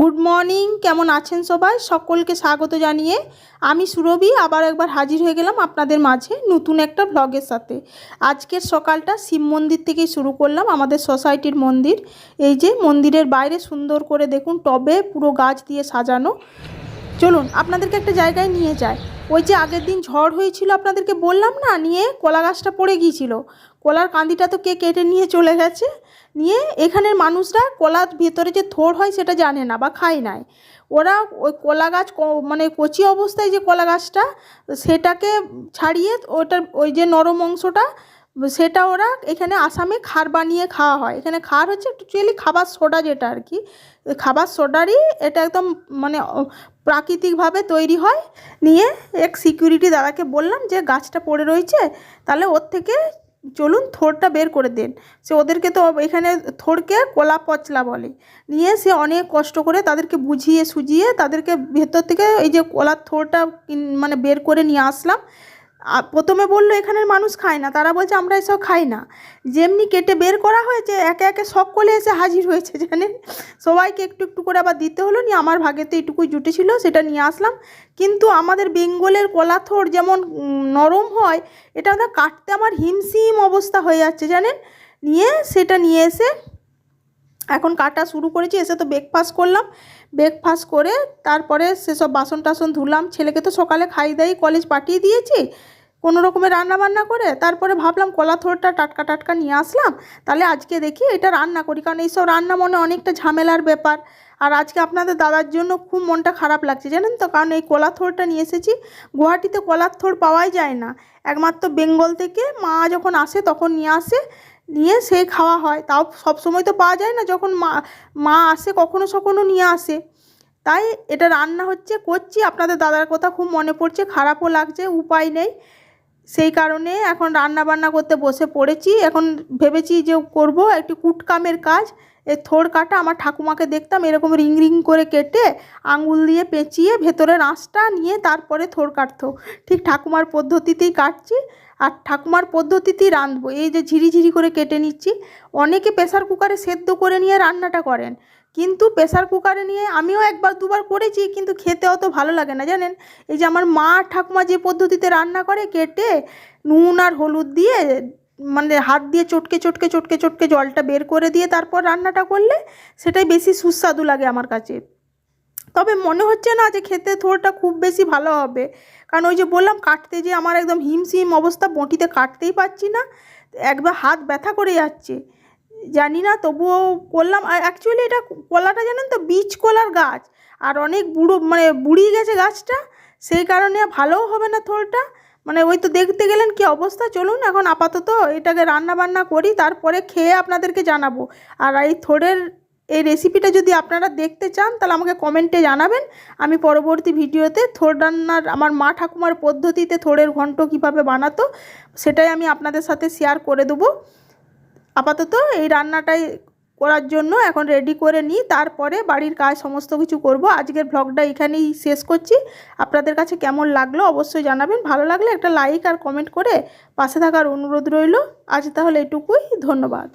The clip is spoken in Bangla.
গুড মর্নিং কেমন আছেন সবাই? সকলকে স্বাগত জানিয়ে আমি সুরভি, আবার একবার হাজির হয়ে গেলাম আপনাদের মাঝে নতুন একটা ব্লগের সাথে। আজকের সকালটা শিব মন্দির থেকেই শুরু করলাম, আমাদের সোসাইটির মন্দির। এই যে মন্দিরের বাইরে সুন্দর করে দেখুন, টবে পুরো গাছ দিয়ে সাজানো। চলুন আপনাদেরকে একটা জায়গায় নিয়ে যায় ওই যে আগের দিন ঝড় হয়েছিল আপনাদেরকে বললাম না? নিয়ে কলা গাছটা পড়ে গিয়েছিল। কলার কান্দিটা তো কে কেটে নিয়ে চলে গেছে। নিয়ে এখানের মানুষরা কলার ভেতরে যে থোড় হয় সেটা জানে না বা খায় নাই। ওরা ওই কলা গাছ মানে কচি অবস্থায় যে কলা গাছটা, সেটাকে ছাড়িয়ে ওটার ওই যে নরম অংশটা সেটা ওরা এখানে আসামে খার বানিয়ে খাওয়া হয়। এখানে খার হচ্ছে অ্যাকচুয়ালি খাবার সোডা যেটা আর কি খাবার সোডারই এটা একদম মানে প্রাকৃতিকভাবে তৈরি হয়। নিয়ে এক সিকিউরিটি দাদাকে বললাম যে গাছটা পড়ে রয়েছে, তাহলে ওর থেকে চলুন থোড়টা বের করে দেন। সে ওদেরকে তো এখানে থোড়কে কলা পচলা বলে। নিয়ে সে অনেক কষ্ট করে তাদেরকে বুঝিয়ে সুঝিয়ে তাদেরকে ভেতর থেকে এই যে কলার থোড়টা মানে বের করে নিয়ে আসলাম। প্রথমে বলল, এখানের মানুষ খায় না। তারা বলছে, আমরা এসব খাই না। যেমনি কেটে বের করা হয়েছে, একে একে সকলে এসে হাজির হয়েছে, জানেন? সবাইকে একটু একটু করে আবার দিতে হলো, নিয়ে আমার ভাগে তো এইটুকুই জুটেছিল সেটা নিয়ে আসলাম। কিন্তু আমাদের বেঙ্গলের কলাথর যেমন নরম হয়, এটা কাটতে আমার হিমশিম অবস্থা হয়ে যাচ্ছে, জানেন? নিয়ে সেটা নিয়ে এসে এখন কাটা শুরু করেছি, এসে তো ব্রেকফাস্ট করলাম। ব্রেকফাস্ট করে তারপরে সেসব বাসন টাসন ধুলাম, ছেলেকে তো সকালে খাই দাই কলেজ পাঠিয়ে দিয়েছি, কোনো রকমের রান্না বান্না করে, তারপরে ভাবলাম কলা থোড়টা টাটকা টাটকা নিয়ে আসলাম, তাহলে আজকে দেখি এটা রান্না করি, কারণ এইসব রান্না মনে অনেকটা ঝামেলার ব্যাপার। আর আজকে আপনাদের দাদার জন্য খুব মনটা খারাপ লাগছে, জানেন তো? কারণ এই কলা থোড়টা নিয়ে এসেছি, গুয়াহাটিতে কলার থোড় পাওয়াই যায় না। একমাত্র বেঙ্গল থেকে মা যখন আসে তখন নিয়ে আসে নিয়ে সেই খাওয়া হয়। তাও সব সময় তো পাওয়া যায় না যখন মা মা আসে কখনো সখনো নিয়ে আসে। তাই এটা রান্না হচ্ছে করছি। আপনাদের দাদার কথা খুব মনে পড়ছে, খারাপও লাগছে, উপায় নেই। সেই কারণে এখন রান্না বান্না করতে বসে পড়েছি। এখন ভেবেছি যে করব একটি কুটকামের কাজ। এই থোড় কাটা আমার ঠাকুমাকে দেখতাম এরকম রিং রিং করে কেটে আঙুল দিয়ে পেঁচিয়ে ভেতরে আঁশটা নিয়ে তারপরে থোড় কাটতো। ঠিক ঠাকুমার পদ্ধতিতেই কাটছি। আর ঠাকুমার পদ্ধতিতেই রাঁধবো। এই যে ঝিরিঝিরি করে কেটে নিচ্ছি, অনেকে প্রেসার কুকারে সেদ্ধ করে নিয়ে রান্নাটা করেন। কিন্তু প্রেসার কুকারে নিয়ে আমিও একবার দুবার করেছি, কিন্তু খেতে অত ভালো লাগে না, জানেন? এই যে আমার মা ঠাকুমা যে পদ্ধতিতে রান্না করে, কেটে নুন আর হলুদ দিয়ে মানে হাত দিয়ে চটকে চটকে চটকে চটকে জলটা বের করে দিয়ে তারপর রান্নাটা করলে সেটাই বেশি সুস্বাদু লাগে আমার কাছে। তবে মনে হচ্ছে না যে খেতে থোড়টা খুব বেশি ভালো হবে। কারণ ওই যে বললাম, কাটতে যে আমার একদম হিমশিম অবস্থা, বঁটিতে কাটতেই পারছি না, একবার হাত ব্যথা করে যাচ্ছে। জানি না, তবুও করলাম। আর অ্যাকচুয়ালি এটা কলাটা জানেন তো, বীজ কলার গাছ। আর অনেক বুড়ো মানে বুড়িয়ে গেছে গাছটা, সেই কারণে ভালোও হবে না থোড়টা মানে ওই তো দেখতে গেলেন কি অবস্থা, চলুন এখন আপাতত এটাকে রান্না বান্না করি, তারপরে খেয়ে আপনাদেরকে জানাব। আর এই থোড়ের এই রেসিপিটা যদি আপনারা দেখতে চান, তাহলে আমাকে কমেন্টে জানাবেন। আমি পরবর্তী ভিডিওতে থোড় রান্নার, আমার মা ঠাকুমার পদ্ধতিতে থোড়ের ঘন্ট কীভাবে বানাতো, সেটাই আমি আপনাদের সাথে শেয়ার করে দেবো। আপাতত এই রান্নাটাই করার জন্য এখন রেডি করে নিই, তারপরে বাড়ির কাজ সমস্ত কিছু করব। আজকের ভ্লগটা এখানেই শেষ করছি। আপনাদের কাছে কেমন লাগল অবশ্যই জানাবেন। ভালো লাগলে একটা লাইক আর কমেন্ট করে পাশে থাকার অনুরোধ রইল। আজ তাহলে এটুকুই, ধন্যবাদ।